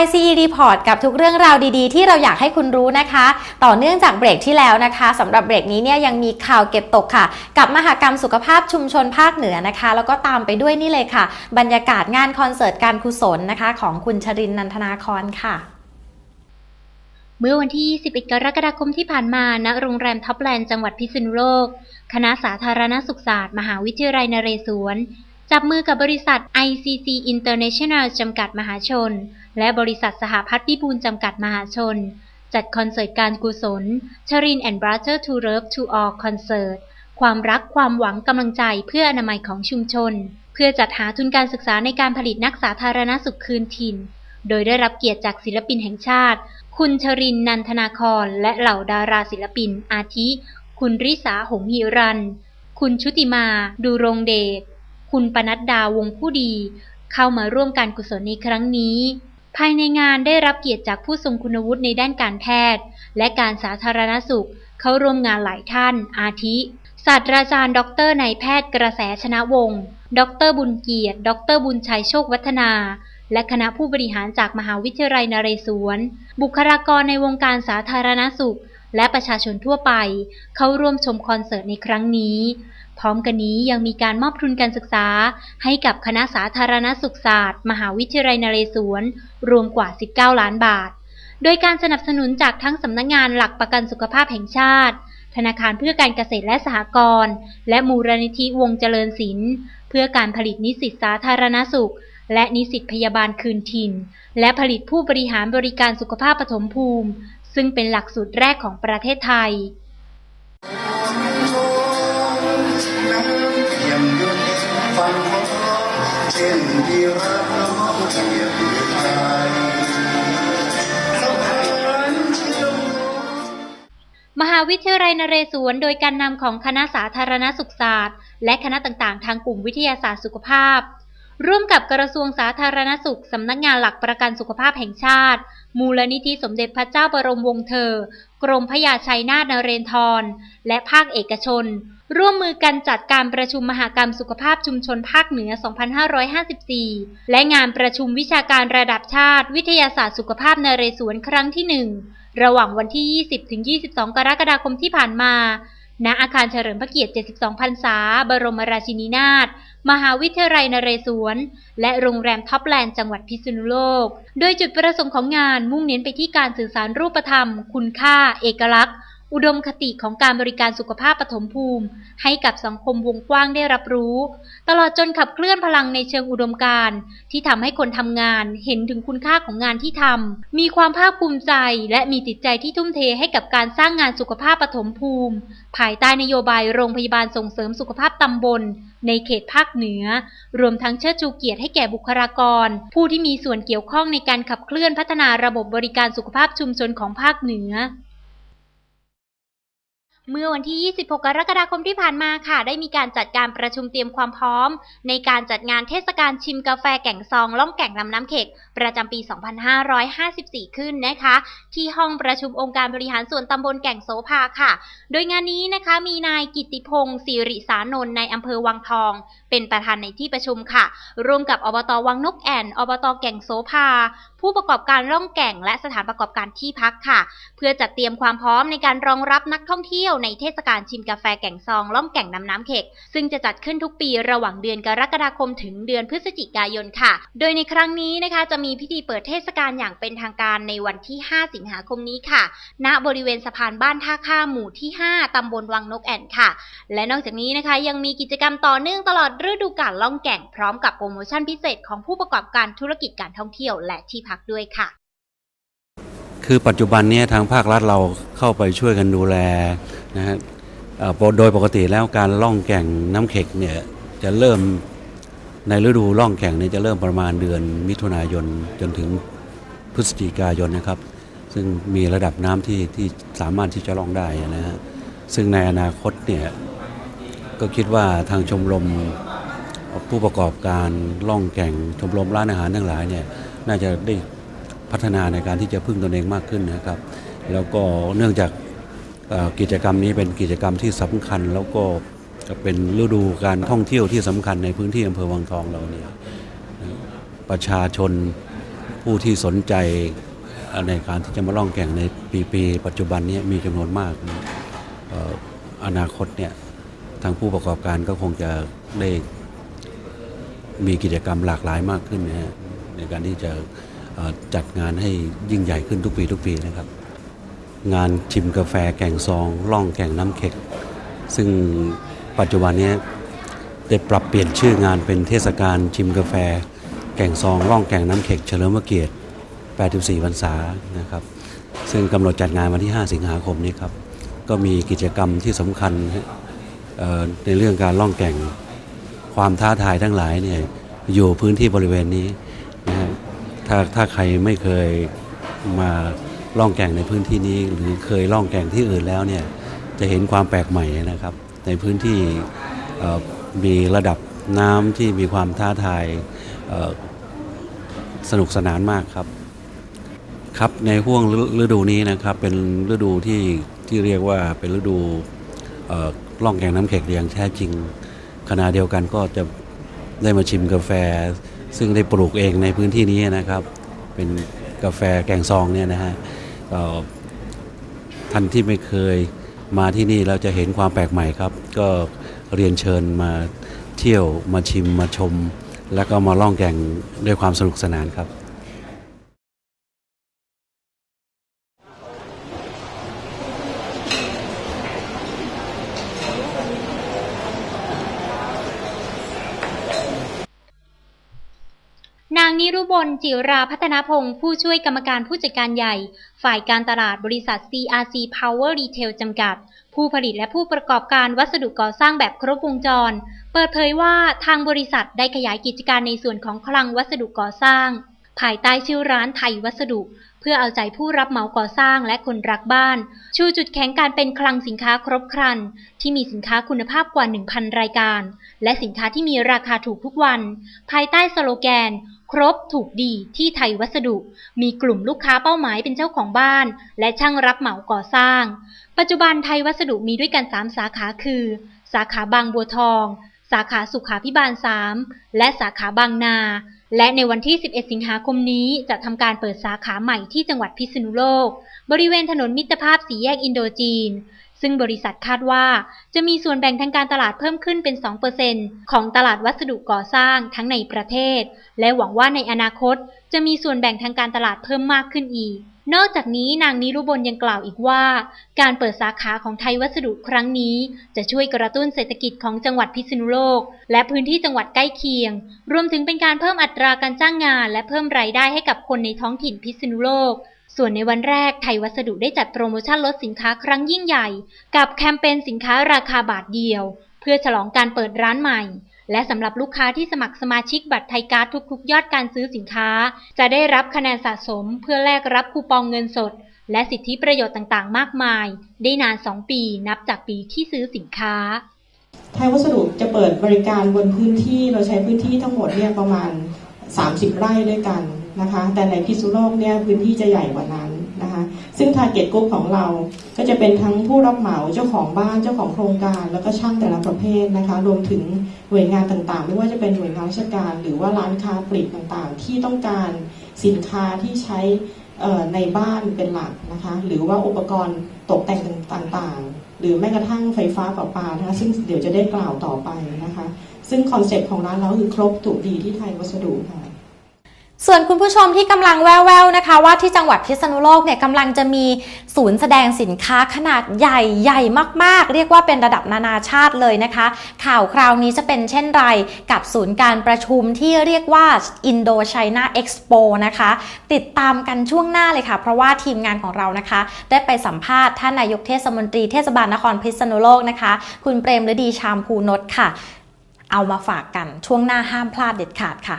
YCE Report กับทุกเรื่องราวดีๆ ที่เราอยากให้คุณรู้นะคะ ต่อเนื่องจากเบรกที่แล้วนะคะสำหรับเบรกนี้เนี่ยยังมีข่าวเก็บตกค่ะ กับมหกรรมสุขภาพชุมชนภาคเหนือนะคะ แล้วก็ตามไปด้วยนี่เลยค่ะ บรรยากาศงานคอนเสิร์ตการกุศลนะคะ ของคุณชรินนันทนาคอนค่ะเมื่อวันที่ 21 กรกฎาคมที่ผ่านมาณโรงแรมท็อปแลนด์จังหวัดพิษณุโลก คณะสาธารณสุขศาสตร์ มหาวิทยาลัยนเรศวร จับมือกับบริษัท ICC International จำกัดมหาชน และบริษัทสหพัฒน์พิบูลจำกัดมหาชน จัดคอนเสิร์ตการกุศลชริน and Brother to Love to All Concert ความรักความหวังกำลังใจเพื่ออนามัยของชุมชน เพื่อจัดหาทุนการศึกษาในการผลิตนักสาธารณสุขคืนถิ่น โดยได้รับเกียรติจากศิลปินแห่งชาติ คุณชรินนันทนาครและเหล่าดาราศิลปิน อาทิ คุณริษาหงหิรัน คุณชุติมา ดูรงเดช คุณปนัดดาวงผู้ดี เข้ามาร่วมการกุศลในครั้งนี้ ภายในงานได้รับเกียรติจากผู้ทรงคุณวุฒิในด้านการแพทย์ และการสาธารณสุข เข้าร่วมงานหลายท่าน อาทิ ศาสตราจารย์ ดรนายแพทย์กระแสชนะวงศ์ดรบุญเกียรติ ดรบุญชัยโชควัฒนาและคณะผู้บริหารจากมหาวิทยาลัยนเรศวร บุคลากรในวงการสาธารณสุข และประชาชนทั่วไป เข้าร่วมชมคอนเสิร์ตในครั้งนี้ พร้อมกันนี้ยังมีการมอบทุนการศึกษา ให้กับคณะสาธารณสุขศาสตร์ มหาวิทยาลัยนเรศวร รวมกว่า 19 ล้านบาท โดยการสนับสนุนจากทั้งสำนักงงานหลักประกันสุขภาพแห่งชาติ ธนาคารเพื่อการเกษตรและสหกรณ์ และมูลนิธิวงเจริญศิลป์เพื่อการผลิตนิสิตสาธารณสุขและนิสิตพยาบาลคืนถิ่น และผลิตผู้บริหารบริการสุขภาพปฐมภูมิ ซึ่งเป็นหลักสูตรแรกของประเทศไทยมยุนฟังเช่นเดียวรักน้องเทียมใจสะพานเชื่อมมหาวิทยาลัยนเรศวร โดยการนำของคณะสาธารณสุขศาสตร์ และคณะต่างๆ ทางกลุ่มวิทยาศาสตร์สุขภาพ ร่วมกับกระทรวงสาธารณสุข สำนักงานหลักประกันสุขภาพแห่งชาติ มูลนิธิสมเด็จพระเจ้าบรมวงศ์เธอ กรมพยาชัยนาทนเรนทร และภาคเอกชน ร่วมมือกันจัดการประชุมมหากรรมสุขภาพชุมชนภาคเหนือ 2554 และงานประชุมวิชาการระดับชาติ วิทยาศาสตร์สุขภาพนเรศวรครั้งที่ 1 ระหว่างวันที่ 20-22 กรกฎาคมที่ผ่านมา ณอาคารเฉลิมพระเกียรติ 72 พรรษา บรมราชินีนาถ มหาวิทยาลัยนเรศวร และโรงแรมท็อปแลนด์ จังหวัดพิษณุโลก โดยจุดประสงค์ของงานมุ่งเน้นไปที่การสื่อสารรูปธรรม คุณค่า เอกลักษณ์ อุดมคติของการบริการสุขภาพปฐมภูมิ ให้กับสังคมวงกว้างได้รับรู้ ตลอดจนขับเคลื่อนพลังในเชิงอุดมการณ์ที่ทำให้คนทำงานเห็นถึงคุณค่าของงานที่ทำมีความภาคภูมิใจ และมีจิตใจที่ทุ่มเทให้กับการสร้างงานสุขภาพปฐมภูมิ ภายใต้นโยบายโรงพยาบาลส่งเสริมสุขภาพตำบล ในเขตภาคเหนือ รวมทั้งเชิดชูเกียรติให้แก่บุคลากร ผู้ที่มีส่วนเกี่ยวข้องในการขับเคลื่อนพัฒนาระบบบริการสุขภาพชุมชนของภาคเหนือ เมื่อวันที่ 26 กรกฎาคมที่ผ่านมาค่ะ ได้มีการจัดการประชุมเตรียมความพร้อม ในการจัดงานเทศกาลชิมกาแฟแก่งซอง ล่องแก่งลำน้ำเข็กประจำปี 2554 ขึ้นนะคะ ที่ห้องประชุมองค์การบริหารส่วนตำบลแก่งโสภาค่ะ โดยงานนี้นะคะมีนายกิตติพงศ์สิริสานนท์ในอำเภอวังทอง เป็นประธานในที่ประชุมค่ะ ร่วมกับอบตวังนกแอ่น อบตแก่งโสภา ผู้ประกอบการล่องแก่ง และสถานประกอบการที่พักค่ะ เพื่อจัดเตรียมความพร้อมในการรองรับนักท่องเที่ยวในเทศกาลชิมกาแฟแก่งซองล่องแก่งน้ำน้ำเข็กซึ่งจะจัดขึ้นทุกปีระหว่างเดือนกรกฎาคมถึงเดือนพฤศจิกายนค่ะ โดยในครั้งนี้นะคะ จะมีพิธีเปิดเทศกาลอย่างเป็นทางการในวันที่ 5 สิงหาคมนี้ค่ะ ณบริเวณสะพานบ้านท่าข้ามหมู่ที่ 5 ตำบลวังนกแอ่นค่ะ และนอกจากนี้นะคะ ยังมีกิจกรรมต่อเนื่องตลอดฤดูกาลล่องแก่งพร้อมกับโปรโมชั่นพิเศษของผู้ประกอบการธุรกิจการท่องเที่ยวและที่พักด้วยค่ะ คือปัจจุบันเนี้ทางภาครัฐเราเข้าไปช่วยกันดูแลนะฮะโดยปกติแล้วการล่องแก่งน้ำเข็กเนี่ยจะเริ่มในฤดูล่องแก่งเนี่ยจะเริ่มประมาณเดือนมิถุนายนจนถึงพฤศจิกายนนะครับ ซึ่งมีระดับน้ำที่ที่สามารถที่จะล่องได้นะฮะซึ่งในอนาคตเนี่ยก็คิดว่าทางชมรมผู้ประกอบการล่องแก่งชมรมร้านอาหารทั้งหลายเนี่ย น่าจะได้พัฒนาในการที่จะพึ่งตนเองมากขึ้นนะครับ แล้วก็เนื่องจากกิจกรรมนี้เป็นกิจกรรมที่สำคัญ แล้วก็เป็นฤดูการท่องเที่ยวที่สำคัญในพื้นที่อำเภอวังทองเราเนี่ยประชาชนผู้ที่สนใจในการที่จะมาล่องแก่งในปีปีปัจจุบันนี้มีจำนวนมากนะเอ่ออนาคตเนี่ยทางผู้ประกอบการก็คงจะได้มีกิจกรรมหลากหลายมากขึ้นนะฮะ ในการที่จะจัดงานให้ยิ่งใหญ่ขึ้นทุกปีทุกปีนะครับ งานชิมกาแฟแก่งซองล่องแก่งน้ำเข็ก ซึ่งปัจจุบันนี้ได้ปรับเปลี่ยนชื่องานเป็นเทศกาลชิมกาแฟ แก่งซองล่องแก่งน้ำเข็กเฉลิมพระเกียรติ 84 พรรษานะครับ ซึ่งกำหนดจัดงานวันที่ 5 สิงหาคมนี้ครับ ก็มีกิจกรรมที่สำคัญในเรื่องการล่องแก่งความท้าทายทั้งหลายเนี่ยอยู่พื้นที่บริเวณนี้ นะฮะถ้าถ้าใครไม่เคยมาล่องแก่งในพื้นที่นี้ หรือเคยล่องแก่งที่อื่นแล้วเนี่ยจะเห็นความแปลกใหม่นะครับ ในพื้นที่มีระดับน้ำที่มีความท้าทายสนุกสนานมากครับ ครับในห่วงฤดูนี้นะครับเป็นฤดูที่ที่เรียกว่าเป็นฤดูล่องแก่งน้ำเข็กอย่างแท้จริงขณะเดียวกันก็จะได้มาชิมกาแฟ ซึ่งได้ปลูกเองในพื้นที่นี้นะครับ เป็นกาแฟแกงซองเนี่ยนะฮะก็ท่านที่ไม่เคยมาที่นี่เราจะเห็นความแปลกใหม่ครับ ก็เรียนเชิญมาเที่ยวมาชิมมาชม แล้วก็มาล่องแก่งด้วยความสนุกสนานครับ นิรุบลจิราพัฒนพงศ์ผู้ช่วยกรรมการผู้จัดการใหญ่ ฝ่ายการตลาดบริษัท CRC Power Retail จำกัด ผู้ผลิตและผู้ประกอบการวัสดุก่อสร้างแบบครบวงจร เปิดเผยว่าทางบริษัทได้ขยายกิจการในส่วนของคลังวัสดุก่อสร้าง ภายใต้ชื่อร้านไทยวัสดุ พื่อเอาใจผู้รับเหมาก่อสร้างและคนรักบ้าน ชูจุดแข็งการเป็นคลังสินค้าครบครัน ที่มีสินค้าคุณภาพกว่า 1,000 รายการ และสินค้าที่มีราคาถูกทุกวัน ภายใต้สโลแกน ครบถูกดีที่ไทยวัสดุ มีกลุ่มลูกค้าเป้าหมายเป็นเจ้าของบ้าน และช่างรับเหมาก่อสร้าง ปัจจุบันไทยวัสดุมีด้วยกัน 3 สาขาคือ สาขาบางบัวทอง สาขาสุขาพิบาล 3 และสาขาบางนา และในวันที่ 11 สิงหาคมนี้จะทำการเปิดสาขาใหม่ที่จังหวัดพิษณุโลก บริเวณถนนมิตรภาพสีแยกอินโดจีน ซึ่งบริษัทคาดว่าจะมีส่วนแบ่งทางการตลาดเพิ่มขึ้นเป็น 2%ของตลาดวัสดุก่อสร้างทั้งในประเทศ และหวังว่าในอนาคตจะมีส่วนแบ่งทางการตลาดเพิ่มมากขึ้นอีก นอกจากนี้นางนิรุบลยังกล่าวอีกว่า การเปิดสาขาของไทยวัสดุครั้งนี้ จะช่วยกระตุ้นเศรษฐกิจของจังหวัดพิษณุโลก และพื้นที่จังหวัดใกล้เคียง รวมถึงเป็นการเพิ่มอัตราการจ้างงาน และเพิ่มรายได้ให้กับคนในท้องถิ่นพิษณุโลกส่วนในวันแรกไทยวัสดุได้จัดโปรโมชั่นลดสินค้าครั้งยิ่งใหญ่ กับแคมเปญสินค้าราคาบาทเดียว เพื่อฉลองการเปิดร้านใหม่ และสำหรับลูกค้าที่สมัครสมาชิกบัตรไทยการ์ดทุกๆ ยอดการซื้อสินค้า จะได้รับคะแนนสะสมเพื่อแลกรับคูปองเงินสด และสิทธิประโยชน์ต่างๆ มากมาย ได้นาน 2 ปีนับจากปีที่ซื้อสินค้า ไทยวัสดุจะเปิดบริการบนพื้นที่เราใช้พื้นที่ทั้งหมดเนี่ยประมาณ 30 ไร่ด้วยกันนะคะ แต่ในพิษณุโลกเนี่ยพื้นที่จะใหญ่กว่านั้นนะคะ ซึ่งทาร์เก็ตกลุ่มของเราก็จะเป็นทั้งผู้รับเหมาเจ้าของบ้านเจ้าของโครงการ แล้วก็ช่างแต่ละประเภทนะคะ รวมถึงหน่วยงานต่างๆ ไม่ว่าจะเป็นหน่วยงานราชการ หรือว่าร้านค้าปลีกต่างๆ ที่ต้องการสินค้าที่ใช้ในบ้านเป็นหลักนะคะ หรือว่าอุปกรณ์ตกแต่งต่างๆ หรือแม้กระทั่งไฟฟ้าประปานะคะซึ่งเดี๋ยวจะได้กล่าวต่อไปนะคะ ซึ่งคอนเซ็ปต์ของร้านเราคือครบถูกดีที่ไทยวัสดุค่ะ ส่วนคุณผู้ชมที่กำลังแววๆนะคะ ว่าที่จังหวัดพิษณุโลกเนี่ยกำลังจะมีศูนย์แสดงสินค้าขนาดใหญ่ใหญ่มากๆ เรียกว่าเป็นระดับนานาชาติเลยนะคะ ข่าวคราวนี้จะเป็นเช่นไรกับศูนย์การประชุมที่เรียกว่า Indo China Expo นะคะ ติดตามกันช่วงหน้าเลยค่ะ เพราะว่าทีมงานของเรานะคะ ได้ไปสัมภาษณ์ท่านนายกเทศมนตรีเทศบาลนครพิษณุโลกนะคะ คุณเปรมฤดีชามภูนทค่ะ เอามาฝากกันช่วงหน้าห้ามพลาดเด็ดขาดค่ะ